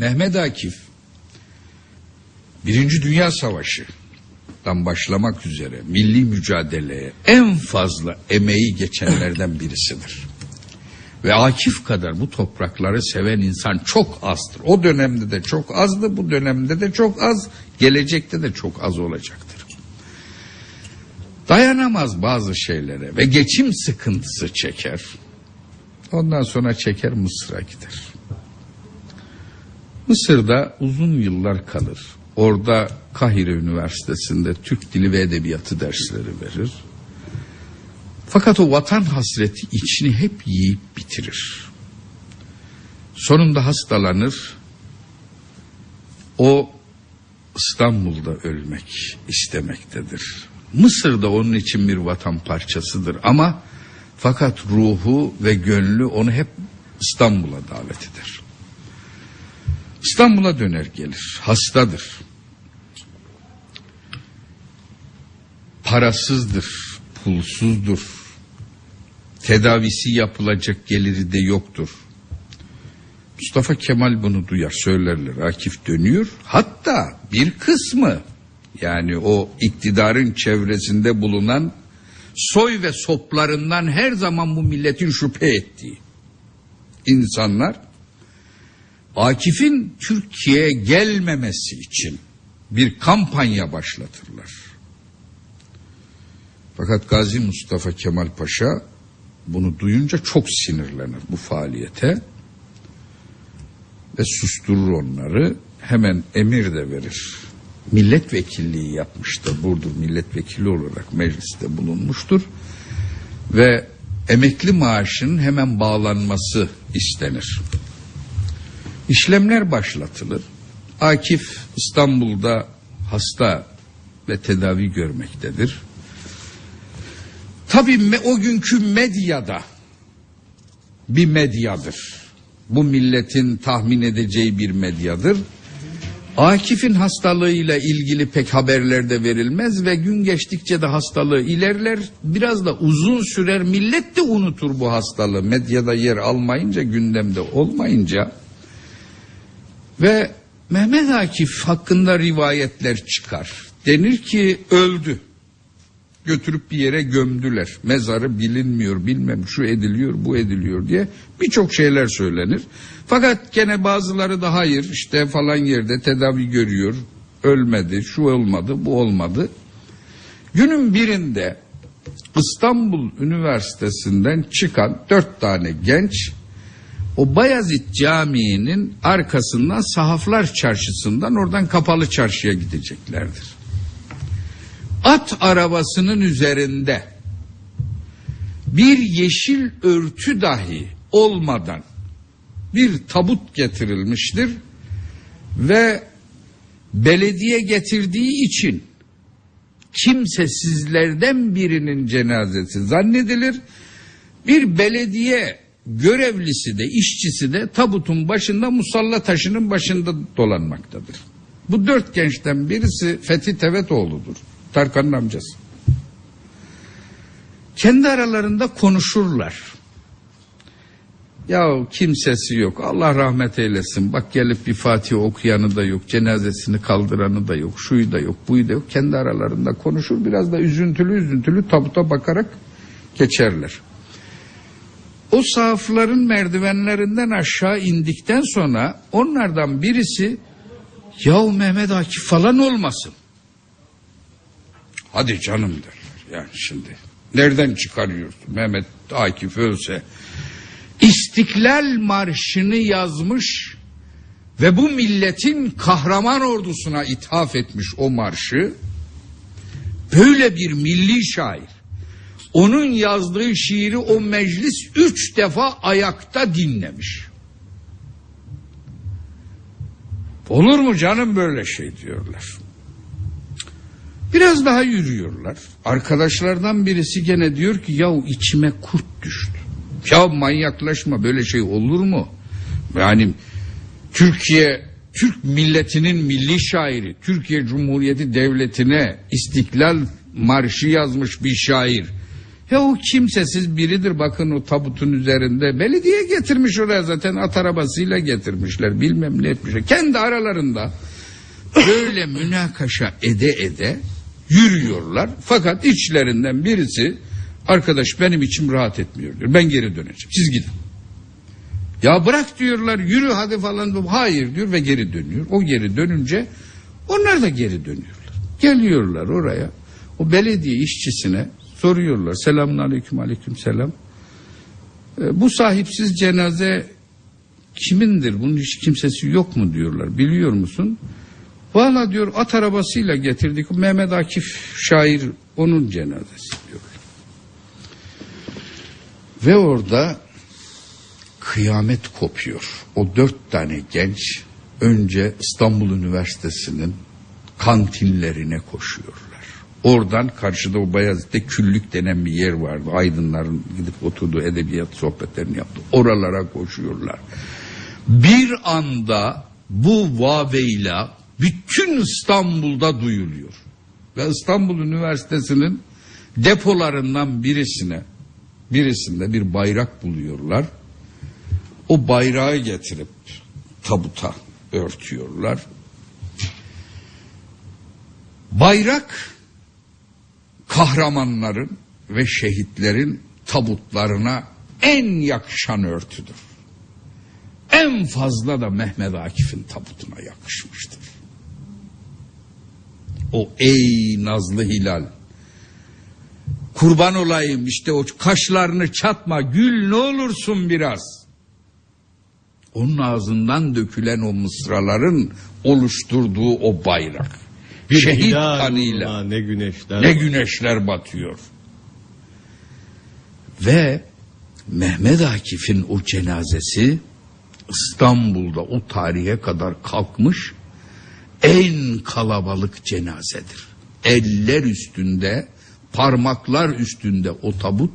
Mehmet Akif Birinci Dünya Savaşı'dan başlamak üzere milli mücadeleye en fazla emeği geçenlerden birisidir. Ve Akif kadar bu toprakları seven insan çok azdır. O dönemde de çok azdı, bu dönemde de çok az, gelecekte de çok az olacaktır. Dayanamaz bazı şeylere ve geçim sıkıntısı çeker. Ondan sonra çeker Mısır'a gider. Mısır'da uzun yıllar kalır. Orada Kahire Üniversitesi'nde Türk Dili ve Edebiyatı dersleri verir. Fakat o vatan hasreti içini hep yiyip bitirir. Sonunda hastalanır. O İstanbul'da ölmek istemektedir. Mısır da onun için bir vatan parçasıdır ama fakat ruhu ve gönlü onu hep İstanbul'a davet eder. İstanbul'a döner gelir. Hastadır. Parasızdır, pulsuzdur. Tedavisi yapılacak geliri de yoktur. Mustafa Kemal bunu duyar söylerler. Akif dönüyor. Hatta bir kısmı yani o iktidarın çevresinde bulunan soy ve soplarından her zaman bu milletin şüphe ettiği insanlar Akif'in Türkiye'ye gelmemesi için bir kampanya başlatırlar. Fakat Gazi Mustafa Kemal Paşa bunu duyunca çok sinirlenir bu faaliyete ve susturur onları. Hemen emir de verir. Milletvekilliği yapmıştır. Burdur milletvekili olarak mecliste bulunmuştur. Ve emekli maaşının hemen bağlanması istenir. İşlemler başlatılır. Akif İstanbul'da hasta ve tedavi görmektedir. Tabii o günkü medyada bir medyadır. Bu milletin tahmin edeceği bir medyadır. Akif'in hastalığıyla ilgili pek haberler de verilmez ve gün geçtikçe de hastalığı ilerler. Biraz da uzun sürer. Millet de unutur bu hastalığı. Medyada yer almayınca, gündemde olmayınca. Ve Mehmet Akif hakkında rivayetler çıkar. Denir ki öldü. Götürüp bir yere gömdüler. Mezarı bilinmiyor, bilmem şu ediliyor, bu ediliyor diye birçok şeyler söylenir. Fakat gene bazıları da hayır işte falan yerde tedavi görüyor. Ölmedi, şu olmadı, bu olmadı. Günün birinde İstanbul Üniversitesi'nden çıkan dört tane genç o Bayezid Camii'nin arkasından Sahaflar Çarşısı'ndan oradan Kapalı Çarşı'ya gideceklerdir. At arabasının üzerinde bir yeşil örtü dahi olmadan bir tabut getirilmiştir ve belediye getirdiği için kimsesizlerden birinin cenazesi zannedilir. Bir belediye görevlisi de işçisi de tabutun başında musalla taşının başında dolanmaktadır. Bu dört gençten birisi Fethi Tevetoğlu'dur. Tarkan'ın amcası. Kendi aralarında konuşurlar. Ya kimsesi yok. Allah rahmet eylesin. Bak gelip bir Fatih okuyanı da yok. Cenazesini kaldıranı da yok. Şuyu da yok. Buyu da yok. Kendi aralarında konuşur. Biraz da üzüntülü üzüntülü tabuta bakarak geçerler. O sahafların merdivenlerinden aşağı indikten sonra onlardan birisi yahu Mehmet Akif falan olmasın. Hadi canım derler yani şimdi. Nereden çıkarıyorsun Mehmet Akif ölse? İstiklal Marşı'nı yazmış ve bu milletin kahraman ordusuna ithaf etmiş o marşı. Böyle bir milli şair. Onun yazdığı şiiri o meclis üç defa ayakta dinlemiş. Olur mu canım böyle şey diyorlar. Biraz daha yürüyorlar. Arkadaşlardan birisi gene diyor ki yahu içime kurt düştü. Ya manyaklaşma böyle şey olur mu? Yani Türkiye Türk milletinin milli şairi, Türkiye Cumhuriyeti Devleti'ne İstiklal Marşı yazmış bir şair. Ya o kimsesiz biridir bakın o tabutun üzerinde. Belediye getirmiş oraya zaten at arabasıyla getirmişler bilmem ne etmişler. Kendi aralarında böyle münakaşa ede ede yürüyorlar. Fakat içlerinden birisi arkadaş benim içim rahat etmiyor diyor. Ben geri döneceğim siz gidin. Ya bırak diyorlar yürü hadi falan. Hayır diyor ve geri dönüyor. O geri dönünce onlar da geri dönüyorlar. Geliyorlar oraya. O belediye işçisine soruyorlar. Selamun aleyküm aleyküm selam. E, bu sahipsiz cenaze kimindir? Bunun hiç kimsesi yok mu diyorlar. Biliyor musun? Valla diyor at arabasıyla getirdik. Mehmet Akif şair onun cenazesi diyor. Ve orada kıyamet kopuyor. O dört tane genç önce İstanbul Üniversitesi'nin kantinlerine koşuyorlar. Oradan karşıda o Bayezid'de küllük denen bir yer vardı. Aydınların gidip oturduğu edebiyat sohbetlerini yaptı. Oralara koşuyorlar. Bir anda bu vaveyla bütün İstanbul'da duyuluyor. Ve İstanbul Üniversitesi'nin depolarından birisine birisinde bir bayrak buluyorlar. O bayrağı getirip tabuta örtüyorlar. Bayrak kahramanların ve şehitlerin tabutlarına en yakışan örtüdür. En fazla da Mehmet Akif'in tabutuna yakışmıştır. O ey nazlı hilal. Kurban olayım işte o kaşlarını çatma gül ne olursun biraz. Onun ağzından dökülen o mısraların oluşturduğu o bayrak. Bir Şehit kanıyla. Ne güneşler. Ne güneşler batıyor. Ve Mehmet Akif'in o cenazesi İstanbul'da o tarihe kadar kalkmış en kalabalık cenazedir. Eller üstünde, parmaklar üstünde o tabut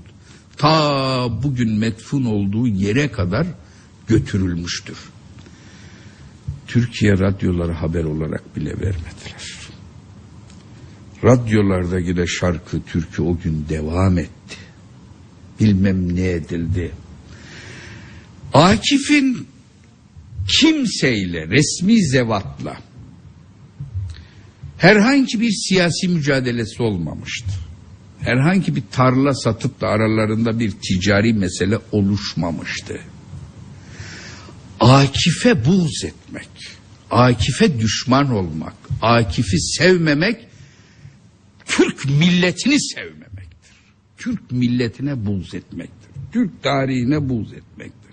ta bugün metfun olduğu yere kadar götürülmüştür. Türkiye radyoları haber olarak bile vermediler. Radyolardaki de şarkı, türkü o gün devam etti. Bilmem ne edildi. Akif'in kimseyle, resmi zevatla herhangi bir siyasi mücadelesi olmamıştı. Herhangi bir tarla satıp da aralarında bir ticari mesele oluşmamıştı. Akif'e buğz etmek, Akif'e düşman olmak, Akif'i sevmemek Türk milletini sevmemektir. Türk milletine buğz etmektir. Türk tarihine buğz etmektir.